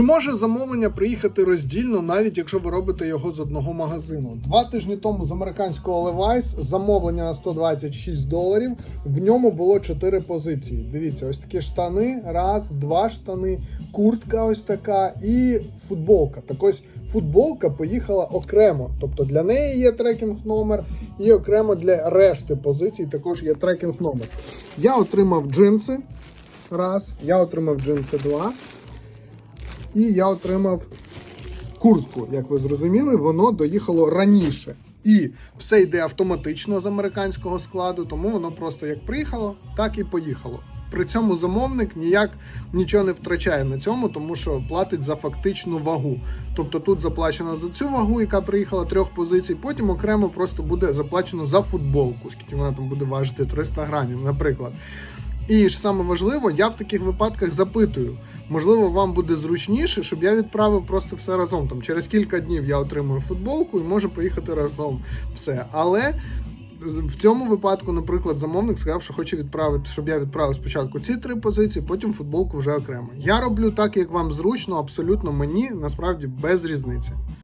Чи може замовлення приїхати роздільно, навіть якщо ви робите його з одного магазину? Два тижні тому з американського Levi's замовлення на 126 доларів. В ньому було 4 позиції. Дивіться, ось такі штани, раз, два штани, куртка ось така і футболка. Так ось футболка поїхала окремо. Тобто для неї є трекінг номер, і окремо для решти позицій також є трекінг номер. Я отримав джинси. Раз, я отримав джинси два. І я отримав куртку, як ви зрозуміли, воно доїхало раніше. І все йде автоматично з американського складу, тому воно просто як приїхало, так і поїхало. При цьому замовник ніяк нічого не втрачає на цьому, тому що платить за фактичну вагу. Тобто тут заплачено за цю вагу, яка приїхала трьох позицій, потім окремо просто буде заплачено за футболку, скільки вона там буде важити 300 грамів, наприклад. І ж саме важливо, я в таких випадках запитую. Можливо, вам буде зручніше, щоб я відправив просто все разом. Там через кілька днів я отримую футболку і можу поїхати разом все. Але в цьому випадку, наприклад, замовник сказав, що хоче відправити, щоб я відправив спочатку ці три позиції, потім футболку вже окремо. Я роблю так, як вам зручно, абсолютно мені насправді без різниці.